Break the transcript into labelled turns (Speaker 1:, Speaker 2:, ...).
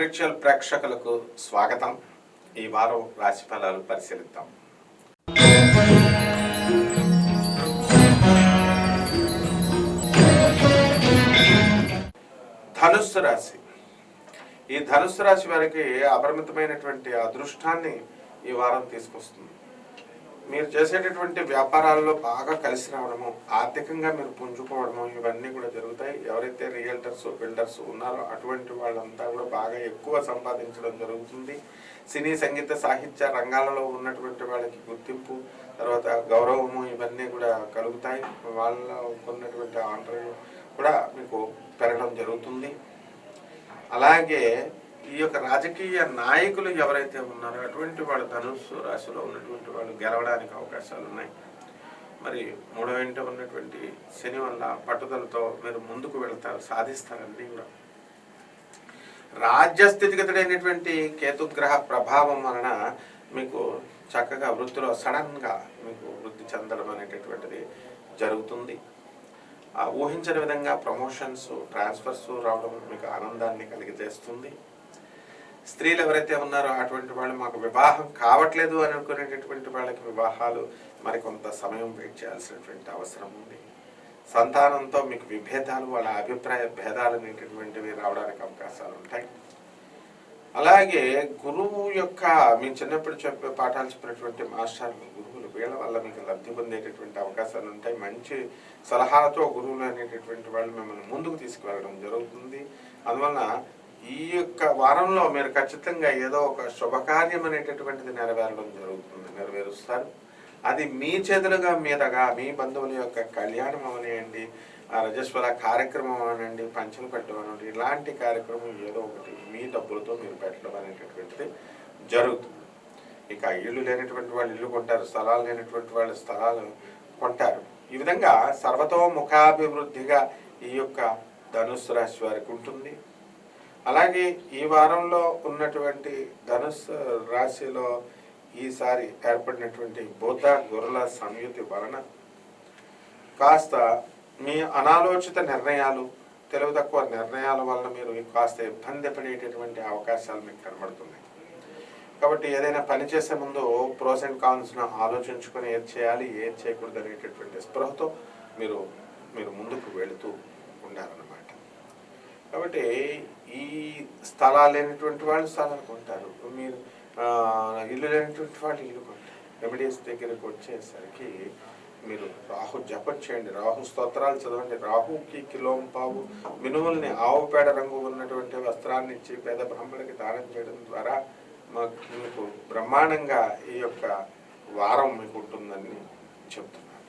Speaker 1: Spiritual ప్రేక్షకులకు స్వాగతం. ఈ వారం రాశి ఫలాలు పరిశీలిద్దాం. ధనుస్సు రాశి. ఈ ధనుస్సు రాశి వారికి అపరిమితమైనటువంటి అదృష్టాన్ని ఈ వారం తీసుకొస్తుంది. మీరు చేసేటటువంటి వ్యాపారాల్లో బాగా కలిసి రావడము ఆర్థికంగా మీరు పుంజుకోవడము ఇవన్నీ కూడా జరుగుతాయి. ఎవరైతే రియల్టర్స్ బిల్డర్స్ ఉన్నారో అటువంటి వాళ్ళంతా కూడా బాగా ఎక్కువ సంపాదించడం జరుగుతుంది. సినీ సంగీత సాహిత్య రంగాలలో ఉన్నటువంటి వాళ్ళకి గుర్తింపు తర్వాత గౌరవము ఇవన్నీ కూడా కలుగుతాయి. వాళ్ళ ఉన్నటువంటి ఆంటర్ కూడా మీకు పెరగడం జరుగుతుంది. అలాగే ఈ యొక్క రాజకీయ నాయకులు ఎవరైతే ఉన్నారో అటువంటి వాళ్ళు ధనుస్సు రాశిలో ఉన్నటువంటి వాళ్ళు గెలవడానికి అవకాశాలు ఉన్నాయి. మరి మూడో వెంట ఉన్నటువంటి శని వల్ల పట్టుదలతో మీరు ముందుకు వెళ్తారు సాధిస్తారండి కూడా. రాజ్య స్థితిగతుడైనటువంటి కేతుగ్రహ ప్రభావం వలన మీకు చక్కగా వృత్తిలో సడన్గా మీకు వృద్ధి చెందడం అనేటటువంటిది జరుగుతుంది. ఊహించని విధంగా ప్రమోషన్స్ ట్రాన్స్ఫర్స్ రావడం మీకు ఆనందాన్ని కలిగజేస్తుంది. స్త్రీలు ఎవరైతే ఉన్నారో అటువంటి వాళ్ళు మాకు వివాహం కావట్లేదు అని అనుకునేటటువంటి వాళ్ళకి వివాహాలు మరికొంత సమయం వెయిట్ చేయాల్సినటువంటి అవసరం ఉంది. సంతానంతో మీకు విభేదాలు వాళ్ళ అభిప్రాయ భేదాలు అనేటటువంటివి రావడానికి అవకాశాలు ఉంటాయి. అలాగే గురువు యొక్క మేము చిన్నప్పుడు చెప్పే పాఠాలు చెప్పినటువంటి మాస్టర్లు గురువులు వీళ్ళ వల్ల మీకు లబ్ధి పొందేటటువంటి అవకాశాలు ఉంటాయి. మంచి సలహాలతో గురువులు అనేటటువంటి వాళ్ళు మిమ్మల్ని ముందుకు తీసుకువెళ్ళడం జరుగుతుంది. అందువలన ఈ యొక్క వారంలో మీరు ఖచ్చితంగా ఏదో ఒక శుభకార్యం అనేటటువంటిది నెరవేరడం జరుగుతుంది నెరవేరుస్తారు. అది మీ చేతులుగా మీదగా మీ బంధువుల యొక్క కళ్యాణం అవనియండి ఆ రజస్వర కార్యక్రమం అనండి పంచలు పెట్టడం ఇలాంటి కార్యక్రమం ఏదో ఒకటి మీ డబ్బులతో మీరు పెట్టడం అనేటటువంటిది జరుగుతుంది. ఇక ఇల్లు లేనటువంటి వాళ్ళు ఇల్లు కొంటారు స్థలాలు లేనటువంటి వాళ్ళు స్థలాలు కొంటారు. ఈ విధంగా సర్వతోముఖాభివృద్ధిగా ఈ యొక్క ధనుసు రాశి వారికి ఉంటుంది. అలాగే ఈ వారంలో ఉన్నటువంటి ధనుస్సు రాశిలో ఈసారి ఏర్పడినటువంటి బుధ గొర్రెల సంయుతి వలన కాస్త మీ అనాలోచిత నిర్ణయాలు తెలివి తక్కువ నిర్ణయాల వలన మీరు కాస్త ఇబ్బంది పడేటటువంటి అవకాశాలు మీకు కనబడుతున్నాయి. కాబట్టి ఏదైనా పని చేసే ముందు ప్రోస్ అండ్ కాన్స్ను ఆలోచించుకొని ఏది చేయాలి ఏది చేయకూడదు అనేటటువంటి స్పృహతో మీరు మీరు ముందుకు వెళుతూ ఉండాలన్నమాట. కాబట్టి ఈ స్థలాలు లేనటువంటి వాళ్ళు స్థలాలు కొంటారు. మీరు ఇల్లు లేనటువంటి వాళ్ళు ఇల్లు కొంటారు. రెమెడీస్ దగ్గరకు వచ్చేసరికి మీరు రాహు జపం చేయండి. రాహు స్తోత్రాలు చదవండి. రాహుకి కిలోం పావు మినుముల్ని ఆవు పేడ రంగు ఉన్నటువంటి వస్త్రాన్ని ఇచ్చి పేద బ్రాహ్మణులకి దానం చేయడం ద్వారా మాకు మీకు బ్రహ్మాండంగా ఈ యొక్క వారం మీకు ఉంటుందని చెప్తున్నాను.